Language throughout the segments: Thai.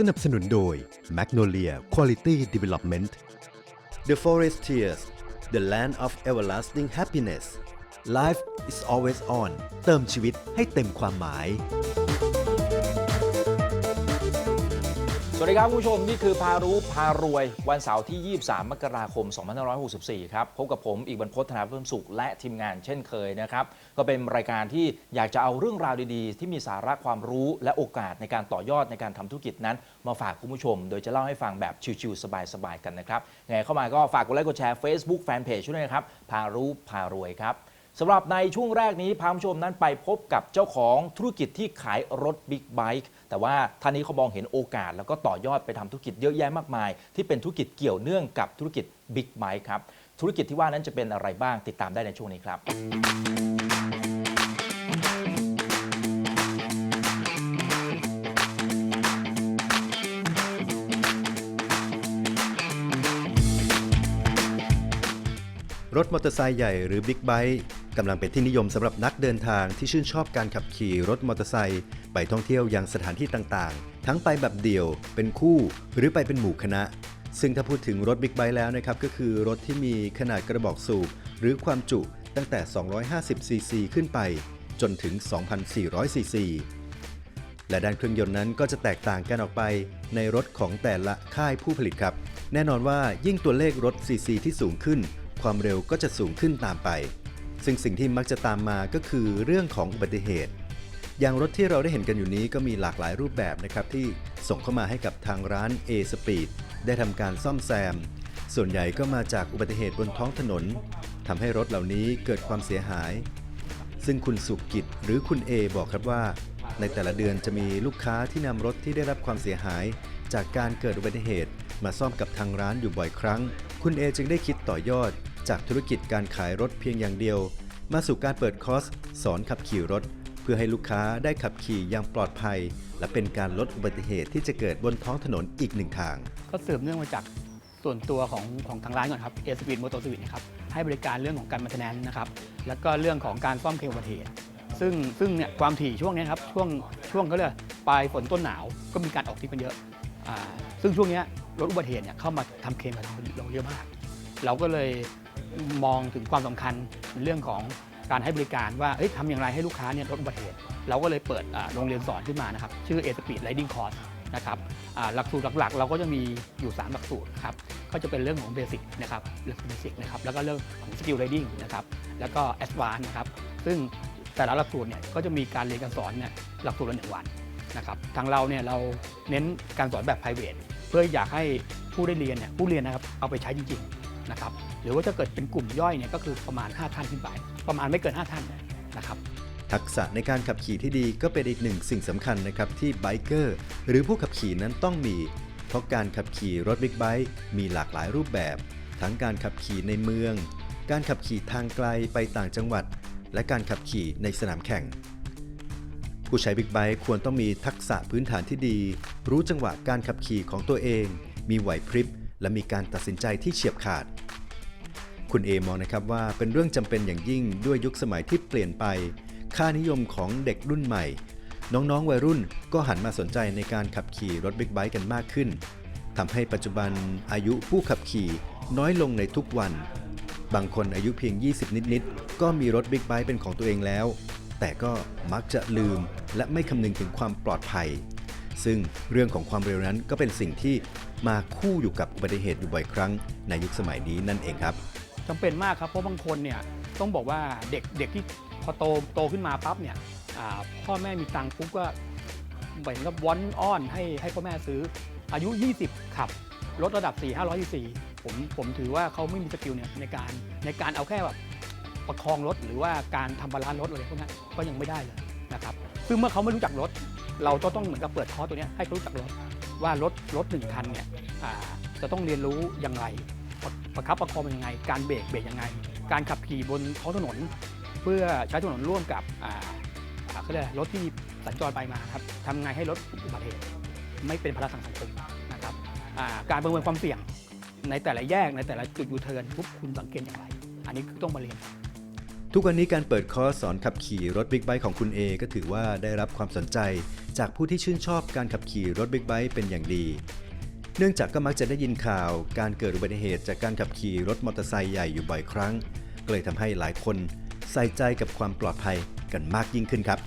สนับสนุนโดย Magnolia Quality Development The Forestiers The Land of Everlasting Happiness Life is always on เติมชีวิตให้เต็มความหมาย สวัสดีครับคุณผู้ชม นี่คือพารู้พารวย วันเสาร์ที่ 23 มกราคม 2564 ครับ พบกับผมอีกบรรพฒนาเพิ่มสุข และทีมงานเช่นเคยนะครับ ก็เป็นรายการที่อยากจะเอาเรื่องราวดีๆ ที่มีสาระความรู้และโอกาสในการต่อยอดในการทำธุรกิจนั้น มาฝากคุณผู้ชม โดยจะเล่าให้ฟังแบบชิวๆสบายๆกันนะครับไงเข้ามาก็ฝากกดไลค์กดแชร์ Facebook Fanpage ด้วยนะครับพารู้พารวยครับ สำหรับในช่วงแรกนี้พาคุณผู้ชมนั้นไปพบกับเจ้าของธุรกิจที่ขายรถบิ๊กไบค์แต่ว่าท่านนี้เขามองเห็นโอกาส แล้วก็ต่อยอดไปทำธุรกิจเยอะแยะมากมาย ที่เป็นธุรกิจเกี่ยวเนื่องกับธุรกิจบิ๊กไบค์ครับ ธุรกิจที่ว่านั้นจะเป็นอะไรบ้างติดตามได้ในช่วงนี้ครับรถมอเตอร์ไซค์ใหญ่หรือบิ๊กไบค์ กำลังเป็นที่นิยมสำหรับนักเดินทางที่ชื่นชอบการขับขี่รถมอเตอร์ไซค์ไปท่องเที่ยวยังสถานที่ต่างๆ ทั้งไปแบบเดี่ยว เป็นคู่ หรือไปเป็นหมู่คณะ ซึ่งถ้าพูดถึงรถบิ๊กไบค์แล้วนะครับก็คือรถที่มีขนาดกระบอกสูบหรือความจุตั้งแต่ 250 ซีซีขึ้นไป จนถึง 2,400 ซีซีและด้านเครื่องยนต์นั้นก็จะแตกต่างกันออกไปในรถของแต่ละค่ายผู้ผลิตครับ แน่นอนว่ายิ่งตัวเลขรถ CC ที่สูงขึ้น ความเร็วก็จะสูงขึ้นตามไป ซึ่งสิ่งที่มักจะตามมาก็คือเรื่องของอุบัติเหตุ อย่างรถที่เราได้เห็นกันอยู่นี้ก็มีหลากหลายรูปแบบนะครับที่ส่งเข้ามาให้กับทางร้าน A Speed ได้ทำการซ่อมแซม ส่วนใหญ่ก็มาจากอุบัติเหตุบนท้องถนนทำให้รถเหล่านี้เกิดความเสียหาย ซึ่งคุณสุกิจหรือคุณเอบอกครับว่า ในแต่ละเดือนจะมีลูกค้าที่นำรถที่ได้รับความเสียหาย จากการเกิดอุบัติเหตุมาซ่อมกับทางร้านอยู่บ่อยครั้ง คุณเอจึงได้คิดต่อยอด จากธุรกิจการขายรถเพียงอย่างเดียว มาสู่การเปิดคอร์สสอนขับขี่รถ เพื่อให้ลูกค้าได้ขับขี่อย่างปลอดภัย และเป็นการลดอุบัติเหตุที่จะเกิดบนท้องถนนอีกหนึ่งทาง ก็สืบเนื่องมาจากส่วนตัวของของทางร้านก่อนครับเอสปีดมอเตอร์สวิตนะครับให้บริการเรื่องของการมา n ทนนนะครับแล้วก็เรื่องของการซ่อมเคลมอุบัติเหตุซึ่งซึ่งเนี่ยความถี่ช่วงนี้ครับช่วงช่วงเขาเรียกปลายฝนต้นหนาวก็มีการออกทริปกันเยอะอ่าซึ่งช่วงนี้รถอุบัติเหตุเนี่ยเข้ามาทำเคลมกับเราเราเยอะมาก เราก็เลย มองถึงความสำคัญเรื่องของการให้บริการว่าทำอย่างไรให้ลูกค้าเนี่ยลดอุบัติเหตุ เราก็เลยเปิดโรงเรียนสอนขึ้นมานะครับ ชื่อ A Speed Riding Course นะครับหลักสูตรหลักๆ เราก็จะมีอยู่ 3 หลักสูตรครับก็จะเป็นเรื่องของเบสิกนะครับเรื่องเบสิกนะครับแล้วก็เรื่องของสกิล riding นะครับแล้วก็แอดวานนะครับซึ่งแต่ละหลักสูตรเนี่ยก็จะมีการเรียนการสอนเนี่ยหลักสูตรละหนึ่งวันนะครับทางเราเนี่ยเราเน้นการสอนแบบ private เพื่ออยากให้ผู้ได้เรียนเนี่ยผู้เรียนนะครับเอาไปใช้จริงๆ นะครับหรือว่าจะเกิดเป็นกลุ่มย่อยเนี่ยก็คือประมาณ 5 ท่านขึ้นไป ประมาณไม่เกิน 5 ท่านนะครับทักษะในการขับขี่ที่ดีก็เป็นอีกหนึ่งสิ่งสำคัญนะครับที่ไบเกอร์หรือผู้ขับขี่นั้นต้องมี เพราะการขับขี่รถบิ๊กไบค์มีหลากหลายรูปแบบ ทั้งการขับขี่ในเมือง การขับขี่ทางไกลไปต่างจังหวัด และการขับขี่ในสนามแข่ง ผู้ใช้บิ๊กไบค์ควรต้องมีทักษะพื้นฐานที่ดี รู้จังหวะการขับขี่ของตัวเอง มีไหวพริบ และมีการตัดสินใจที่เฉียบขาด คุณเอมองนะครับว่าเป็นเรื่องจำเป็นอย่างยิ่งด้วยยุคสมัยที่เปลี่ยนไป ค่านิยมของเด็กรุ่นใหม่ น้องๆวัยรุ่นก็หันมาสนใจในการขับขี่รถบิ๊กไบค์กันมากขึ้นทำให้ปัจจุบันอายุผู้ขับขี่น้อยลงในทุกวัน บางคนอายุเพียง 20 นิดๆ ก็มีรถบิ๊กไบค์เป็นของตัวเองแล้ว แต่ก็มักจะลืมและไม่คำนึงถึงความปลอดภัย ซึ่งเรื่องของความเร็วนั้นก็เป็นสิ่งที่ มาคู่อยู่กับอุบัติเหตุอยู่บ่อยครั้งในยุคสมัยนี้นั่นเองครับ จำเป็นมากครับเพราะบางคนเนี่ยต้องบอกว่าเด็กเด็กที่พอโตโตขึ้นมาปั๊บเนี่ยอ่าพ่อแม่มีตังค์ปุ๊บก็เหมือนกับวอนอ้อนให้ให้พ่อแม่ซื้ออายุ 20 ขับรถระดับ 4 5 0 4ผมผมถือว่าเขาไม่มีสกิลเนี่ยในการในการเอาแค่แบบประคองรถหรือว่าการทำบาลานซ์รถอะไรพวกนั้นก็ยังไม่ได้เลยนะครับซึ่งเมื่อเขาไม่รู้จักรถ เราก็ต้องเหมือนกับเปิดคอร์สตัวเนี้ยให้เขารู้จักรถ ว่ารถรถหนึ่งคันเนี่ยจะต้องเรียนรู้อย่างไรประประคับประคองยังไง การเบรกเบรกยังไง การขับขี่บนท้องถนน เพื่อใช้ถนนร่วมกับอ่าอ่าเขาเรียกอะไรรถที่สัญจรไปมาครับทำไงให้รถอุบัติเหตุไม่เป็นภาระทางสังคมนะครับการประเมินความเสี่ยงในแต่ละแยกในแต่ละจุดยูเทิร์นปุ๊บคุณสังเกตอย่างไร อันนี้คือต้องมาเรียน ทุกวันนี้การเปิดคอร์สสอนขับขี่รถบิ๊กไบค์ของคุณเอก็ถือว่าได้รับความสนใจ จากผู้ที่ชื่นชอบการขับขี่รถบิ๊กไบค์เป็นอย่างดี เนื่องจากก็มักจะได้ยินข่าวการเกิดอุบัติเหตุจากการขับขี่รถมอเตอร์ไซค์ใหญ่อยู่บ่อยครั้งก็เลยทำให้หลายคนใส่ใจกับความปลอดภัยกันมากยิ่งขึ้นครับ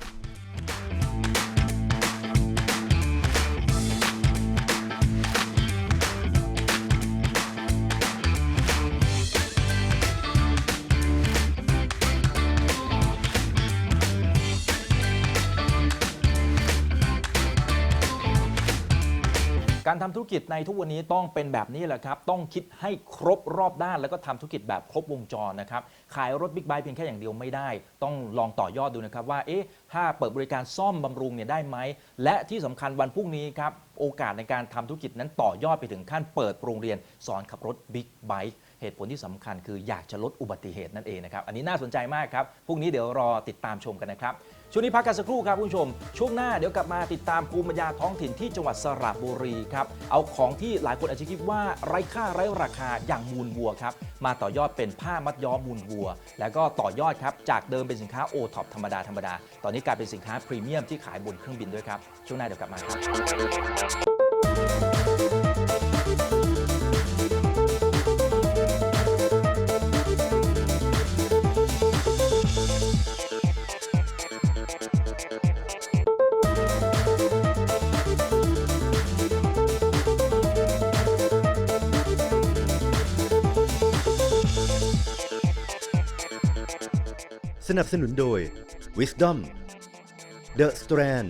การทำธุรกิจในทุกวันนี้ต้องเป็นแบบนี้แหละครับ ต้องคิดให้ครบรอบด้าน แล้วก็ทำธุรกิจแบบครบวงจรนะครับ ขายรถบิ๊กไบค์เพียงแค่อย่างเดียวไม่ได้ ต้องลองต่อยอดดูนะครับว่า เอ๊ะ ถ้าเปิดบริการซ่อมบำรุงเนี่ยได้ไหม และที่สำคัญวันพรุ่งนี้ครับ โอกาสในการทำธุรกิจนั้นต่อยอดไปถึงขั้นเปิดโรงเรียนสอนขับรถบิ๊กไบค์เหตุผลที่สำคัญคืออยากจะลดอุบัติเหตุนั่นเองนะครับ อันนี้น่าสนใจมากครับ พรุ่งนี้เดี๋ยวรอติดตามชมกันนะครับ ช่วงนี้พักกันสักครู่ครับคุณผู้ชม ช่วงหน้าเดี๋ยวกลับมาติดตามภูมิปัญญาท้องถิ่นที่จังหวัดสระบุรีครับ เอาของที่หลายคนอาจจะคิดว่าไร้ค่าไร้ราคาอย่างมูลวัวครับ มาต่อยอดเป็นผ้ามัดย้อมมูลวัว แล้วก็ต่อยอดครับจากเดิมเป็นสินค้าโอท็อปธรรมดาธรรมดา ตอนนี้กลายเป็นสินค้าพรีเมียมที่ขายบนเครื่องบินด้วยครับ ช่วงหน้าเดี๋ยวกลับมาครับ นับสนุนโดย Wisdom The Strand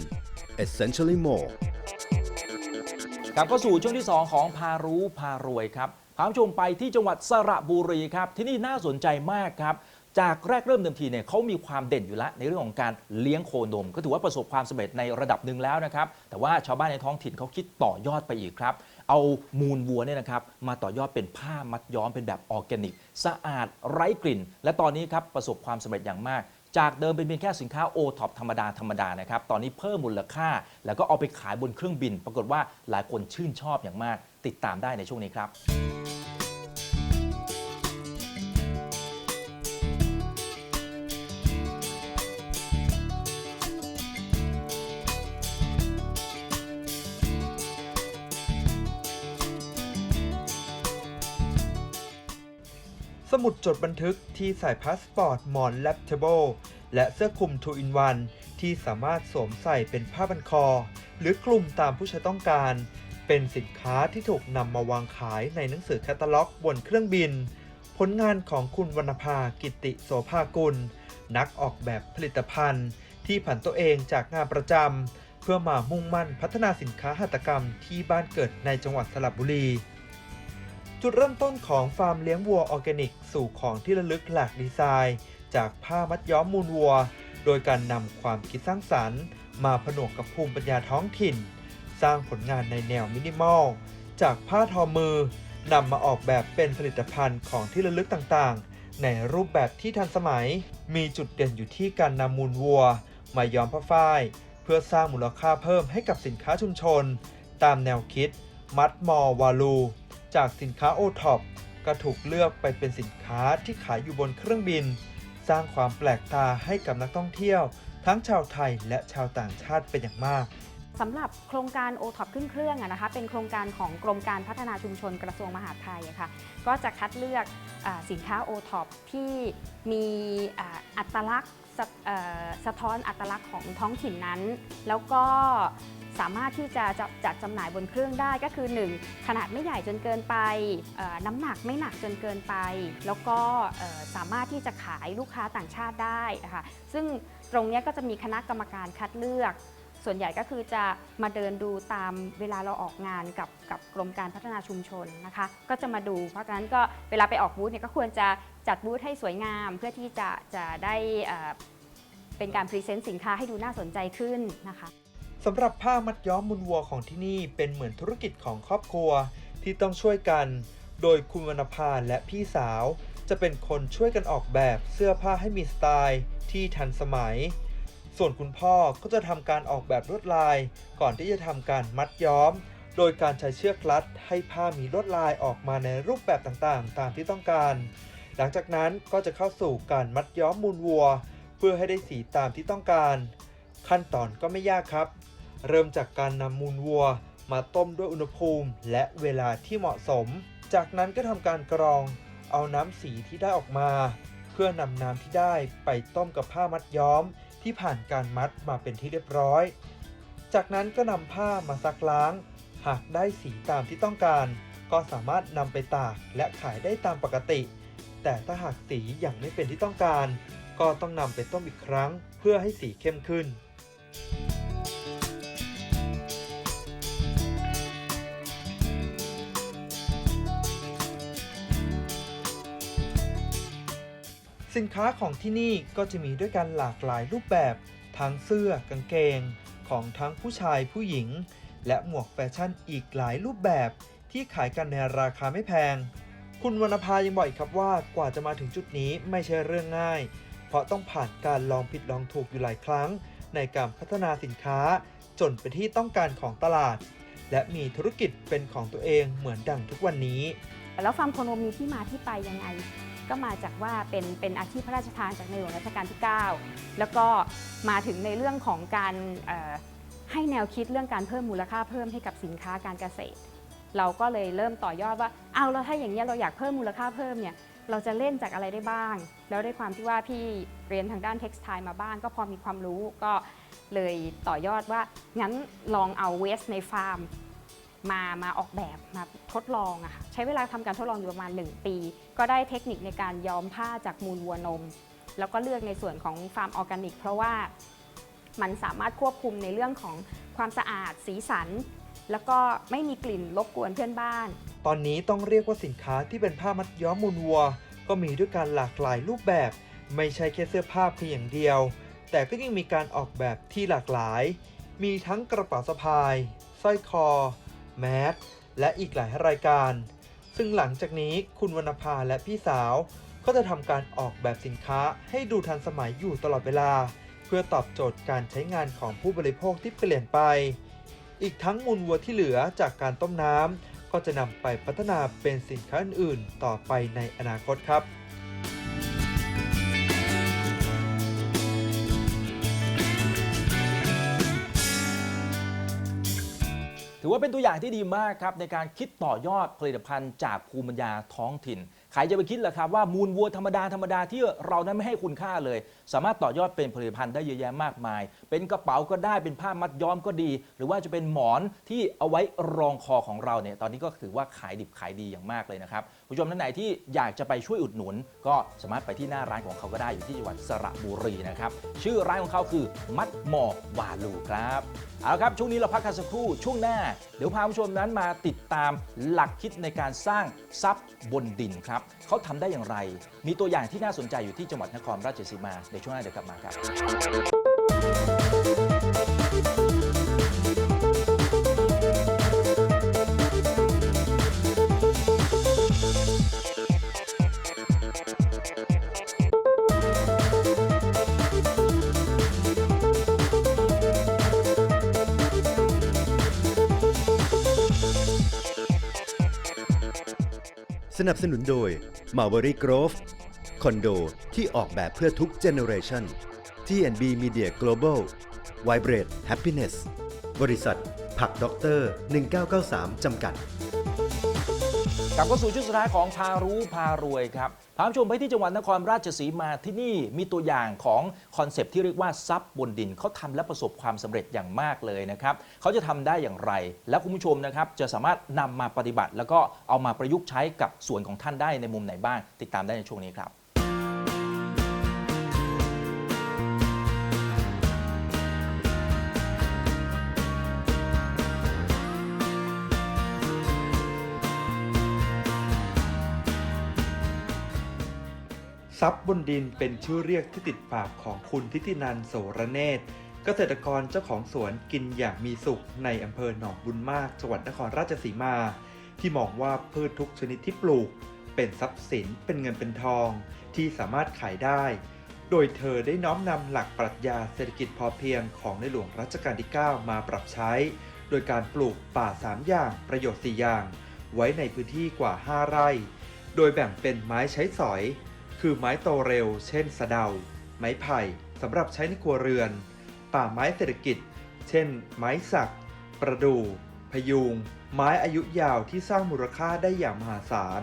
Essentially More กลับเข้าสู่ช่วงที่ 2 ของพารู้พารวยครับพาผู้ชมไปที่จังหวัดสระบุรีครับ ที่นี่น่าสนใจมากครับ จากแรกเริ่มเดิมทีเนี่ยเขามีความเด่นอยู่แล้วในเรื่องของการเลี้ยงโคนม ก็ถือว่าประสบความสำเร็จในระดับหนึ่งแล้วนะครับ แต่ว่าชาวบ้านในท้องถิ่นเขาคิดต่อยอดไปอีกครับ เอามูลวัวเนี่ยนะครับมาต่อยอดเป็นผ้ามัดย้อมเป็นแบบออร์แกนิก สะอาดไร้กลิ่น และตอนนี้ครับประสบความสำเร็จอย่างมากจากเดิมเป็นเพียงแค่สินค้าโอท็อปธรรมดา ธรรมดานะครับ ตอนนี้เพิ่มมูลค่า แล้วก็เอาไปขายบนเครื่องบิน ปรากฏว่าหลายคนชื่นชอบอย่างมาก ติดตามได้ในช่วงนี้ครับ สมุดจดบันทึกที่ใส่พาสปอร์ตหมอนแลปเทเบิลและเสื้อคลุม2 in 1ที่สามารถสวมใส่เป็นผ้าบันคอ หรือคลุมตามผู้ใช้ต้องการ เป็นสินค้าที่ถูกนำมาวางขายในหนังสือแคตตาล็อกบนเครื่องบิน ผลงานของคุณวรรณภากิติโสภากุล นักออกแบบผลิตภัณฑ์ ที่ผันตัวเองจากงานประจำเพื่อมามุ่งมั่นพัฒนาสินค้าหัตถกรรมที่บ้านเกิดในจังหวัดสระบุรี จุดเริ่มต้นของฟาร์มเลี้ยงวัวออร์แกนิก สู่ของที่ระลึกหลากดีไซน์ จากผ้ามัดย้อมมูลวัว โดยการนำความคิดสร้างสรรค์ มาผนวกกับภูมิปัญญาท้องถิ่น สร้างผลงานในแนวมินิมอล จากผ้าทอมือนำมาออกแบบเป็นผลิตภัณฑ์ของที่ระลึกต่างๆ ในรูปแบบที่ทันสมัย มีจุดเด่นอยู่ที่การนำมูลวัว มาย้อมผ้าฝ้าย เพื่อสร้างมูลค่าเพิ่มให้กับสินค้าชุมชน ตามแนวคิด มัดมอวาลู จากสินค้าโอท็อปก็ถูกเลือกไปเป็นสินค้าที่ขายอยู่บนเครื่องบิน สร้างความแปลกตาให้กับนักท่องเที่ยว ทั้งชาวไทยและชาวต่างชาติเป็นอย่างมากสำหรับโครงการ o t o p ขึ้นเครื่องนะคะ เป็นโครงการของกรมการพัฒนาชุมชนกระทรวงมหาดไทยะค่ะ ก็จะคัดเลือกอสินค้า o t o p ที่มีอัตลักษณ์สะท้อนอัตลักษณ์ของท้องถิ่นนั้น แล้วก็ สามารถที่จะจัดจัดจำหน่ายบนเครื่องได้ก็คือ 1 ขนาดไม่ใหญ่จนเกินไป น้ำหนักไม่หนักจนเกินไป แล้วก็สามารถที่จะขายลูกค้าต่างชาติได้นะคะซึ่งตรงนี้ก็จะมีคณะกรรมการคัดเลือก ส่วนใหญ่ก็คือจะมาเดินดูตามเวลาเราออกงานกับกับกรมการพัฒนาชุมชนนะคะ ก็จะมาดู เพราะฉะนั้นก็เวลาไปออกบูธเนี่ยก็ควรจะจัดบูธให้สวยงาม เพื่อที่จะจะได้เป็นการพรีเซนต์สินค้าให้ดูน่าสนใจขึ้นนะคะ สำหรับผ้ามัดย้อมมุนวัวของที่นี่เป็นเหมือนธุรกิจของครอบครัวที่ต้องช่วยกัน โดยคุณวรรณภาและพี่สาว จะเป็นคนช่วยกันออกแบบเสื้อผ้าให้มีสไตล์ที่ทันสมัย ส่วนคุณพ่อก็จะทำการออกแบบลวดลาย ก่อนที่จะทำการมัดย้อม โดยการใช้เชือกรัดให้ผ้ามีลวดลายออกมาในรูปแบบต่างๆ ตามที่ต้องการ หลังจากนั้นก็จะเข้าสู่การมัดย้อมมูลวัว เพื่อให้ได้สีตามที่ต้องการ ขั้นตอนก็ไม่ยากครับ เริ่มจากการนำมูลวัว มาต้มด้วยอุณหภูมิ และเวลาที่เหมาะสม จากนั้นก็ทำการกรอง เอาน้ำสีที่ได้ออกมา เพื่อนำน้ำที่ได้ไปต้มกับผ้ามัดย้อม ที่ผ่านการมัดมาเป็นที่เรียบร้อย จากนั้นก็นำผ้ามาซักล้าง หากได้สีตามที่ต้องการ ก็สามารถนำไปตากและขายได้ตามปกติ แต่ถ้าหากสียังไม่เป็นที่ต้องการ ก็ต้องนำไปต้มอีกครั้ง เพื่อให้สีเข้มขึ้น สินค้าของที่นี่ก็จะมีด้วยกันหลากหลายรูปแบบทั้งเสื้อกางเกง ของทั้งผู้ชายผู้หญิง และหมวกแฟชั่นอีกหลายรูปแบบที่ขายกันในราคาไม่แพง คุณวรรณภายังบอกอีกครับว่ากว่าจะมาถึงจุดนี้ไม่ใช่เรื่องง่าย เพราะต้องผ่านการลองผิดลองถูกอยู่หลายครั้ง ในการพัฒนาสินค้า จนเป็นที่ต้องการของตลาด และมีธุรกิจเป็นของตัวเองเหมือนดังทุกวันนี้ แล้วฟาร์มโคนมมีที่มาที่ไปยังไง ก็มาจากว่าเป็นเป็นอาชีพพระราชทานจากในหลวงรัชกาลที่ 9 แล้วก็มาถึงในเรื่องของการให้แนวคิดเรื่องการเพิ่มมูลค่าเพิ่มให้กับสินค้าการเกษตร เราก็เลยเริ่มต่อยอดว่าเอาแล้วถ้าอย่างนี้เราอยากเพิ่มมูลค่าเพิ่มเนี่ยเราจะเล่นจากอะไรได้บ้าง แล้วด้วยความที่ว่าพี่เรียนทางด้านเท็กซ์ไทมาบ้าง ก็พอมีความรู้ก็เลยต่อยอดว่างั้นลองเอาเวสในฟาร์ม มามาออกแบบมาทดลองอะค่ะใช้เวลาทำการทดลองอยู่ประมาณ 1 ปี ก็ได้เทคนิคในการย้อมผ้าจากมูลวัวนม แล้วก็เลือกในส่วนของฟาร์มออร์แกนิก เพราะว่ามันสามารถควบคุมในเรื่องของความสะอาดสีสัน แล้วก็ไม่มีกลิ่นรบกวนเพื่อนบ้าน ตอนนี้ต้องเรียกว่าสินค้าที่เป็นผ้ามัดย้อมมูลวัว ก็มีด้วยการหลากหลายรูปแบบ ไม่ใช่แค่เสื้อผ้าเพียงอย่างเดียว แต่ก็ยังมีการออกแบบที่หลากหลาย มีทั้งกระเป๋าสะพายสร้อยคอ แมสและอีกหลายรายการ ซึ่งหลังจากนี้คุณวรรณภาและพี่สาว ก็จะทำการออกแบบสินค้าให้ดูทันสมัยอยู่ตลอดเวลา เพื่อตอบโจทย์การใช้งานของผู้บริโภคที่เปลี่ยนไป อีกทั้งมูลวัวที่เหลือจากการต้มน้ำก็จะนำไปพัฒนาเป็นสินค้าอื่นๆ ต่อไปในอนาคตครับ อว่าเป็นตัวอย่างที่ดีมากครับในการคิดต่อยอดผลิตภัณฑ์จากภูมิปัญญาท้องถิ่น ใครจะไปคิดล่ะครับว่ามูลวัวธรรมดาธรรมดาที่เรานั้นไม่ให้คุณค่าเลย สามารถต่อยอดเป็นผลิตภัณฑ์ได้เยอะแยะมากมาย เป็นกระเป๋าก็ได้เป็นผ้ามัดย้อมก็ดี หรือว่าจะเป็นหมอนที่เอาไว้รองคอของเราเนี่ยตอนนี้ก็ถือว่าขายดิบขายดีอย่างมากเลยนะครับผู้ชมท่านไหนที่อยากจะไปช่วยอุดหนุน ก็สามารถไปที่หน้าร้านของเขาก็ได้อยู่ที่จังหวัดสระบุรีนะครับชื่อร้านของเขาคือมัดหมอกวาลูครับ เอาละครับ ช่วงนี้เราพักกันสักครู่ ช่วงหน้า เดี๋ยวพาผู้ชมนั้นมาติดตามหลักคิดในการสร้างทรัพย์บนดินครับ เขาทำได้อย่างไร มีตัวอย่างที่น่าสนใจอยู่ที่จังหวัดนครราชสีมาเดี๋ยวช่วงหน้าเดี๋ยวกลับมาครับ นับสนุนโดย Marbury Grove คอนโดที่ออกแบบเพื่อทุกเจเนอเรชัน T&B Media Global Vibrate Happiness บริษัท ผักด็อกเตอร์ 1993 จำกัด กลับเข้าสู่ช่วงสุดท้ายของพารู้พารวยครับพาผู้ชมไปที่จังหวัดนครราชสีมาที่นี่มีตัวอย่างของคอนเซปต์ที่เรียกว่าซับบนดินเขาทำและประสบความสำเร็จอย่างมากเลยนะครับเขาจะทำได้อย่างไร และคุณผู้ชมนะครับจะสามารถนำมาปฏิบัติ แล้วก็เอามาประยุกต์ใช้กับส่วนของท่านได้ในมุมไหนบ้าง ติดตามได้ในช่วงนี้ครับ ทรัพย์บนดินเป็นชื่อเรียกที่ติดปากของคุณทิตินันโสระเนตรเกษตรกรเจ้าของสวนกินอย่างมีสุขในอำเภอหนองบุญมากจังหวัดนครราชสีมา ที่มองว่าพืชทุกชนิดที่ปลูก เป็นทรัพย์สินเป็นเงินเป็นทอง ที่สามารถขายได้ โดยเธอได้น้อมนำหลักปรัชญาเศรษฐกิจพอเพียงของในหลวงรัชกาลที่ 9 มาปรับใช้ โดยการปลูกป่า 3 อย่างประโยชน์ 4 อย่าง ไว้ในพื้นที่กว่า 5 ไร่ โดยแบ่งเป็นไม้ใช้สอย คือไม้โตเร็ว เช่นสะเดา ไม้ไผ่สำหรับใช้ในครัวเรือน ป่าไม้เศรษฐกิจ เช่น ไม้สัก ประดู่พยุง ไม้อายุยาวที่สร้างมูลค่าได้อย่างมหาศาล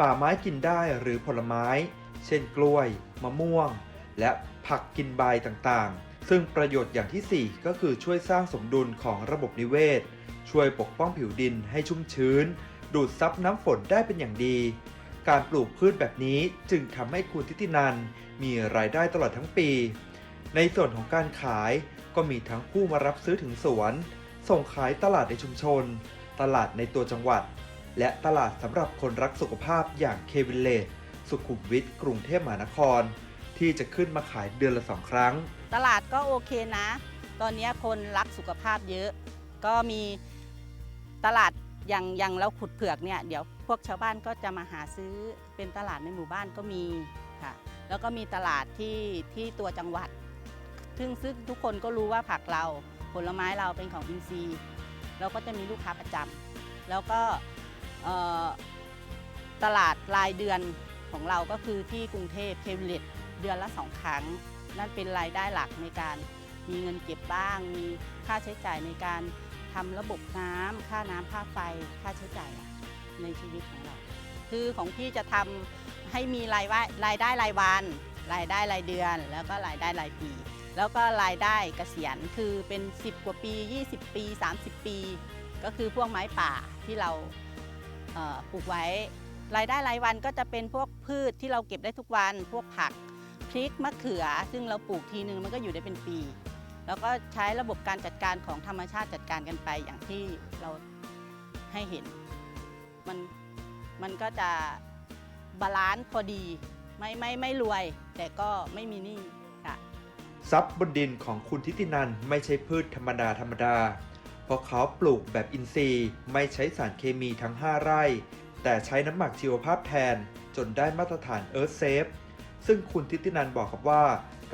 ป่าไม้กินได้หรือผลไม้ เช่นกล้วย มะม่วง และผักกินใบต่างๆ ซึ่งประโยชน์อย่างที่ 4 ก็คือช่วยสร้างสมดุลของระบบนิเวศ ช่วยปกป้องผิวดินให้ชุ่มชื้น ดูดซับน้ำฝนได้เป็นอย่างดี การปลูกพืชแบบนี้จึงทำให้คุณทิตินันมีรายได้ตลอดทั้งปี ในส่วนของการขายก็มีทั้งผู้มารับซื้อถึงสวน ส่งขายตลาดในชุมชน ตลาดในตัวจังหวัด และตลาดสำหรับคนรักสุขภาพอย่างเควิลเลจสุขุมวิทกรุงเทพมหานคร ที่จะขึ้นมาขายเดือนละสองครั้ง ตลาดก็โอเคนะ ตอนนี้คนรักสุขภาพเยอะ ก็มีตลาดอย่างอย่างเราขุดเผือกเนี่ยเดี๋ยว พวกชาวบ้านก็จะมาหาซื้อเป็นตลาดในหมู่บ้านก็มีค่ะ แล้วก็มีตลาดที่ที่ตัวจังหวัด ซึ่งซึ่งทุกคนก็รู้ว่าผักเราผลไม้เราเป็นของอินทรีย์ เราก็จะมีลูกค้าประจำแล้วก็ตลาดรายเดือนของเราก็คือที่กรุงเทพเควิเลตเดือนละสองครั้ง นั่นเป็นรายได้หลักในการมีเงินเก็บบ้าง มีค่าใช้จ่ายในการทำระบบน้ำค่าน้ำค่าไฟค่าใช้จ่ายอะ ในชีวิตของเรา คือของพี่จะทำให้มีรายว่ารายได้รายวัน รายได้รายเดือน แล้วก็รายได้รายปี แล้วก็รายได้เกษียณคือเป็น 10 กว่าปี 20 ปี 30 ปี ก็คือพวกไม้ป่าที่เราเปลูกไว้ รายได้รายวันก็จะเป็นพวกพืชที่เราเก็บได้ทุกวันพวกผักพริกมะเขือ ซึ่งเราปลูกทีนึงมันก็อยู่ได้เป็นปี แล้วก็ใช้ระบบการจัดการของธรรมชาติจัดการกันไปอย่างที่เราให้เห็น มันมันก็จะบาลานซ์พอดี ไม่ไม่ไม่รวย แต่ก็ไม่มีหนี้ค่ะทรัพย์บนดินของคุณทิตินันไม่ใช่พืชธรรมดาธรรมดา เพราะเขาปลูกแบบอินทรีย์ไม่ใช้สารเคมีทั้ง 5 ไร่ แต่ใช้น้ำหมักชีวภาพแทนจนได้มาตรฐาน Earth Safe ซึ่งคุณทิตินันบอกครับว่า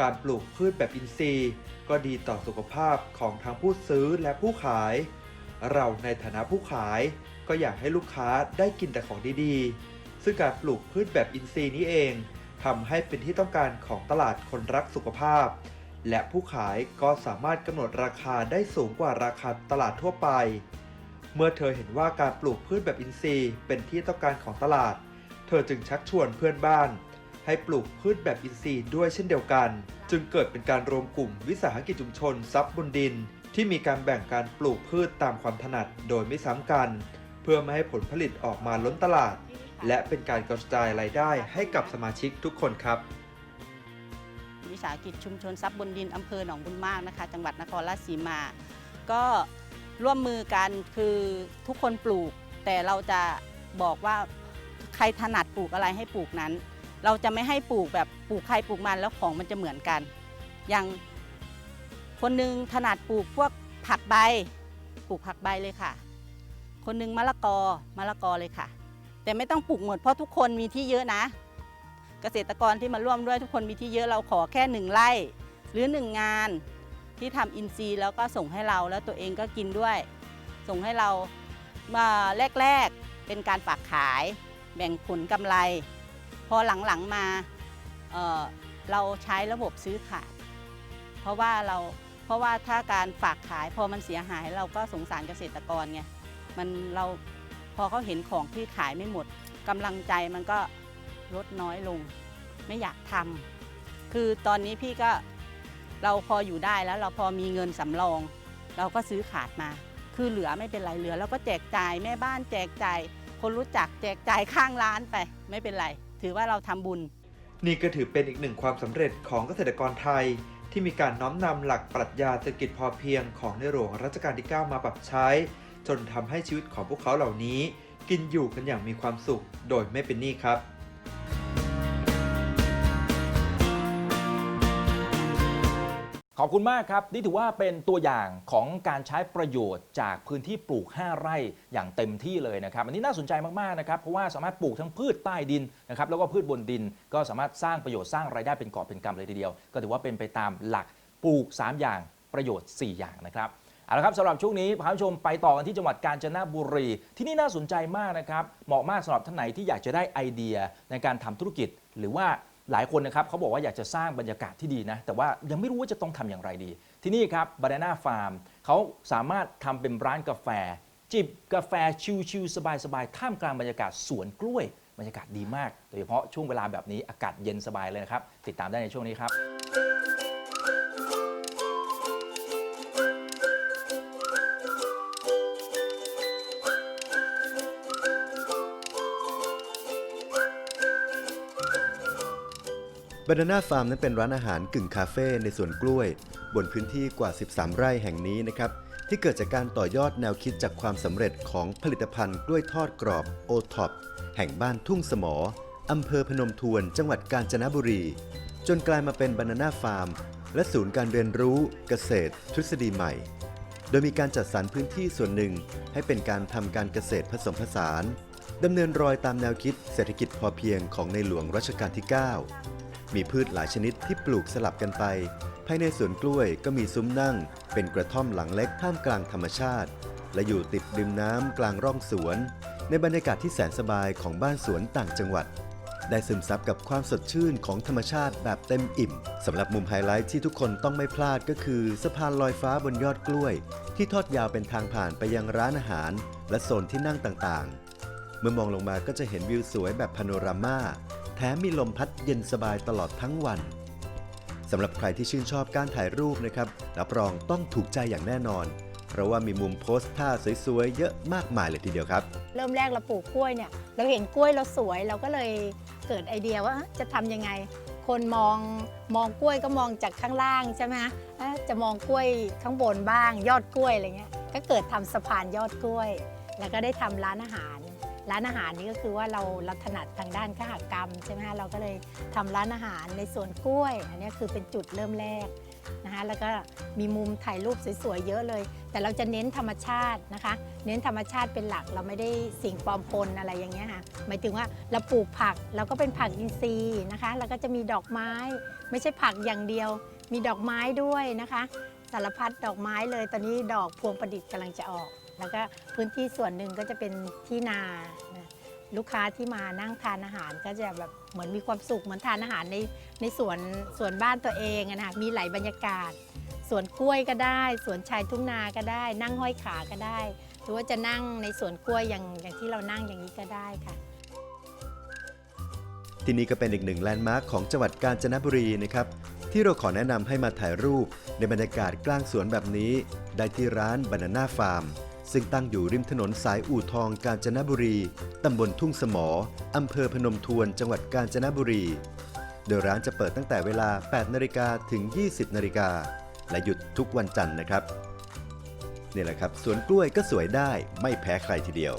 การปลูกพืชแบบอินทรีย์ ก็ดีต่อสุขภาพของทั้งผู้ซื้อและผู้ขาย เราในฐานะผู้ขาย ก็อยากให้ลูกค้าได้กินแต่ของดีๆ ซึ่งการปลูกพืชแบบอินทรีย์นี้เองทำให้เป็นที่ต้องการของตลาดคนรักสุขภาพ และผู้ขายก็สามารถกำหนดราคาได้สูงกว่าราคาตลาดทั่วไป เมื่อเธอเห็นว่าการปลูกพืชแบบอินทรีย์เป็นที่ต้องการของตลาด เธอจึงชักชวนเพื่อนบ้าน ให้ปลูกพืชแบบอินทรีย์ด้วยเช่นเดียวกัน จึงเกิดเป็นการรวมกลุ่มวิสาหกิจชุมชนทรัพย์บนดิน ที่มีการแบ่งการปลูกพืชตามความถนัดโดยไม่ซ้ำกัน เพื่อไม่ให้ผลผลิตออกมาล้นตลาด และเป็นการกระจายรายได้ให้กับสมาชิกทุกคนครับ วิสาหกิจชุมชนทรัพย์บนดินอำเภอหนองบุญมากนะคะ จังหวัดนครราชสีมา ก็ร่วมมือกันคือทุกคนปลูก แต่เราจะบอกว่าใครถนัดปลูกอะไรให้ปลูกนั้น เราจะไม่ให้ปลูกแบบปลูกใครปลูกมันแล้วของมันจะเหมือนกัน อย่างคนหนึงถนัดปลูกพวกผักใบ ปลูกผักใบเลยค่ะ คนหนึงมะละกอมะละกอเลยค่ะ แต่ไม่ต้องปลูกหมดเพราะทุกคนมีที่เยอะนะ เกษตรกรที่มาร่วมด้วยทุกคนมีที่เยอะเราขอแค่หนึ่งไร่ หรือหนึ่งงานที่ทำอินทรีย์แล้วก็ส่งให้เราแล้วตัวเองก็กินด้วย ส่งให้เรามาแรกๆเป็นการฝากขาย แบ่งผลกำไร พอหลังๆมาเเราใช้ระบบซื้อขายเพราะว่าเราเพราะว่าถ้าการฝากขายพอมันเสียหายเราก็สงสารเกษตรกรไง มันเราพอเขาเห็นของที่ขายไม่หมดกำลังใจมันก็ลดน้อยลง ไม่อยากทำคือตอนนี้พี่ก็เราพออยู่ได้แล้วเราพอมีเงินสำรอง เราก็ซื้อขาดมา คือเหลือไม่เป็นไรเหลือแล้วก็แจกจ่ายแม่บ้านแจกจ่ายคนรู้จักแจกจ่ายข้างร้านไป ไม่เป็นไร ถือว่าเราทำบุญ นี่ก็ถือเป็นอีกหนึ่งความสำเร็จของเกษตรกรไทย ที่มีการน้อมนำหลักปรัชญาเศรษฐกิจพอเพียงของในหลวงรัชกาลที่ 9 มาปรับใช้ จนทำให้ชีวิตของพวกเขาเหล่านี้ กินอยู่กันอย่างมีความสุขโดยไม่เป็นหนี้ครับขอบคุณมากครับ นี่ถือว่าเป็นตัวอย่างของการใช้ประโยชน์จากพื้นที่ปลูก 5 ไร่อย่างเต็มที่เลยนะครับ อันนี้น่าสนใจมาก ๆ นะครับ เพราะว่าสามารถปลูกทั้งพืชใต้ดินนะครับแล้วก็พืชบนดิน ก็สามารถสร้างประโยชน์สร้างรายได้เป็นกอบเป็นกำเลยทีเดียว ก็ถือว่าเป็นไปตามหลักปลูก 3 อย่างประโยชน์ 4 อย่างนะครับ เอาละครับสำหรับช่วงนี้พาผู้ชมไปต่อกันที่จังหวัดกาญจนบุรี ที่นี่น่าสนใจมากนะครับเหมาะมากสำหรับท่านไหนที่อยากจะได้ไอเดียในการทำธุรกิจ หรือว่าหลายคนนะครับเขาบอกว่าอยากจะสร้างบรรยากาศที่ดีนะแต่ว่ายังไม่รู้ว่าจะต้องทำอย่างไรดี ที่นี่ครับ Banana Farm เขาสามารถทำเป็นร้านกาแฟ จิบกาแฟชิลๆสบายๆท่ามกลางบรรยากาศสวนกล้วยบรรยากาศดีมาก โดยเฉพาะช่วงเวลาแบบนี้อากาศเย็นสบายเลยนะครับติดตามได้ในช่วงนี้ครับ บานาน่าฟาร์มนั้นเป็นร้านอาหารกึ่งคาเฟ่ในสวนกล้วย บนพื้นที่กว่า 13 ไร่แห่งนี้นะครับ ที่เกิดจากการต่อยอดแนวคิดจากความสำเร็จของผลิตภัณฑ์กล้วยทอดกรอบโอท็อปแห่งบ้านทุ่งสมออำเภอพนมทวน จังหวัดกาญจนบุรี จนกลายมาเป็นบานาน่าฟาร์ม และศูนย์การเรียนรู้เกษตร ทฤษฎีใหม่ โดยมีการจัดสรรพื้นที่ส่วนหนึ่ง ให้เป็นการทำการเกษตรผสมผสานดำเนินรอยตามแนวคิดเศรษฐกิจพอเพียงของในหลวงรัชกาลที่ 9 มีพืชหลายชนิดที่ปลูกสลับกันไป ภายในสวนกล้วยก็มีซุ้มนั่ง เป็นกระท่อมหลังเล็กท่ามกลางธรรมชาติ และอยู่ติดริมน้ำกลางร่องสวน ในบรรยากาศที่แสนสบายของบ้านสวนต่างจังหวัด ได้ซึมซับกับความสดชื่นของธรรมชาติแบบเต็มอิ่มสำหรับมุมไฮไลท์ที่ทุกคนต้องไม่พลาดก็คือสะพานลอยฟ้าบนยอดกล้วย ที่ทอดยาวเป็นทางผ่านไปยังร้านอาหาร และโซนที่นั่งต่างๆ มื่อมองลงมาก็จะเห็นวิวสวยแบบพาโนรามาแถมมีลมพัดเย็นสบายตลอดทั้งวันสำหรับใครที่ชื่นชอบการถ่ายรูปนะครับรับรองต้องถูกใจอย่างแน่นอน เพราะว่ามีมุมโพสท่าสวยๆเยอะมากมายเลยทีเดียวครับ เริ่มแรกเราปลูกกล้วยเนี่ย เราเห็นกล้วยเราสวยเราก็เลยเกิดไอเดียว่าจะทำยังไง คนมองมองกล้วยก็มองจากข้างล่างใช่ไหมฮะจะมองกล้วยข้างบนบ้าง ยอดกล้วยอะไรเงี้ยก็เกิดทำสะพานยอดกล้วย แล้วก็ได้ทำร้านอาหาร ร้านอาหารนี่ก็คือว่าเราเราถนัดทางด้านขหกรรมใช่ไหมฮะเราก็เลยทำร้านอาหารในสวนกล้วย อันนี้คือเป็นจุดเริ่มแรกนะคะแล้วก็มีมุมถ่ายรูปสวยๆเยอะเลย แต่เราจะเน้นธรรมชาตินะคะ เน้นธรรมชาติเป็นหลักเราไม่ได้สิ่งปลอมปนอะไรอย่างเงี้ยค่ะหมายถึงว่าเราปลูกผักเราก็เป็นผักอินทรีย์นะคะแล้วก็จะมีดอกไม้ไม่ใช่ผักอย่างเดียว มีดอกไม้ด้วยนะคะ สารพัดดอกไม้เลยตอนนี้ดอกพวงประดิษฐ์กำลังจะออก แล้วก็พื้นที่ส่วนหนึ่งก็จะเป็นที่นานะลูกค้าที่มานั่งทานอาหารก็จะแบบเหมือนมีความสุขเหมือนทานอาหารในในสวนสวนบ้านตัวเองอะนะคะมีหลายบรรยากาศสวนกล้วยก็ได้สวนชายทุ่งนาก็ได้ นั่งห้อยขาก็ได้ หรือว่าจะนั่งในสวนกล้วยอย่างอย่างที่เรานั่งอย่างนี้ก็ได้ค่ะ ที่นี่ก็เป็นอีกหนึ่งแลนด์มาร์คของจังหวัดกาญจนบุรีนะครับที่เราขอแนะนำให้มาถ่ายรูปในบรรยากาศกลางสวนแบบนี้ ได้ที่ร้าน Banana Farm ซึ่งตั้งอยู่ริมถนนสายอู่ทองกาญจนบุรี ตำบลทุ่งสมอ อำเภอพนมทวนจังหวัดกาญจนบุรี โดยร้านจะเปิดตั้งแต่เวลา 8นาฬิกาถึง 20นาฬิกาและหยุดทุกวันจันทร์นะครับ นี่แหละครับ สวนกล้วยก็สวยได้ไม่แพ้ใครทีเดียว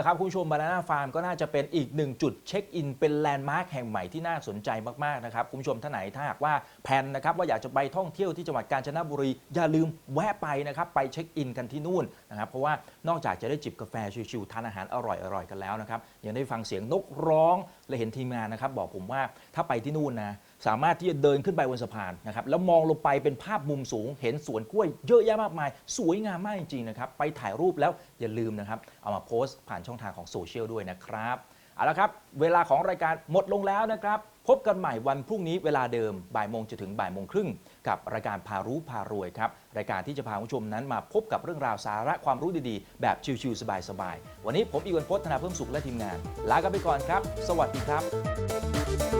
นะครับคุณผู้ชมบานาน่าฟาร์มก็น่าจะเป็นอีกหนึ่งจุดเช็คอินเป็นแลนด์มาร์คแห่งใหม่ที่น่าสนใจมากๆนะครับคุณผู้ชมท่านไหนถ้าหากว่าแผนนะครับว่าอยากจะไปท่องเที่ยวที่จังหวัดกาญจนบุรี อย่าลืมแวะไปนะครับไปเช็คอินกันที่นู่นนะครับเพราะว่านอกจากจะได้จิบกาแฟชิวๆทานอาหารอร่อยๆกันแล้วนะครับยังได้ฟังเสียงนกร้องและเห็นทีมงานนะครับบอกผมว่าถ้าไปที่นู่นนะ สามารถที่จะเดินขึ้นไปบนสะพานนะครับแล้วมองลงไปเป็นภาพมุมสูง เห็นสวนกล้วยเยอะแยะมากมาย สวยงามมากจริงๆนะครับไปถ่ายรูปแล้วอย่าลืมนะครับ เอามาโพสต์ผ่านช่องทางของโซเชียลด้วยนะครับเอาละครับเวลาของรายการหมดลงแล้วนะครับ พบกันใหม่วันพรุ่งนี้เวลาเดิมบ่ายโมงจนถึงบ่ายโมงครึ่งกับรายการพารู้พารวยครับรายการที่จะพาผู้ชมนั้นมาพบกับเรื่องราวสาระความรู้ดีๆ แบบชิวๆสบายๆวันนี้ผมอีวันพจน์ธนาเพิ่มสุขและทีมงาน ลากันไปก่อนครับ สวัสดีครับ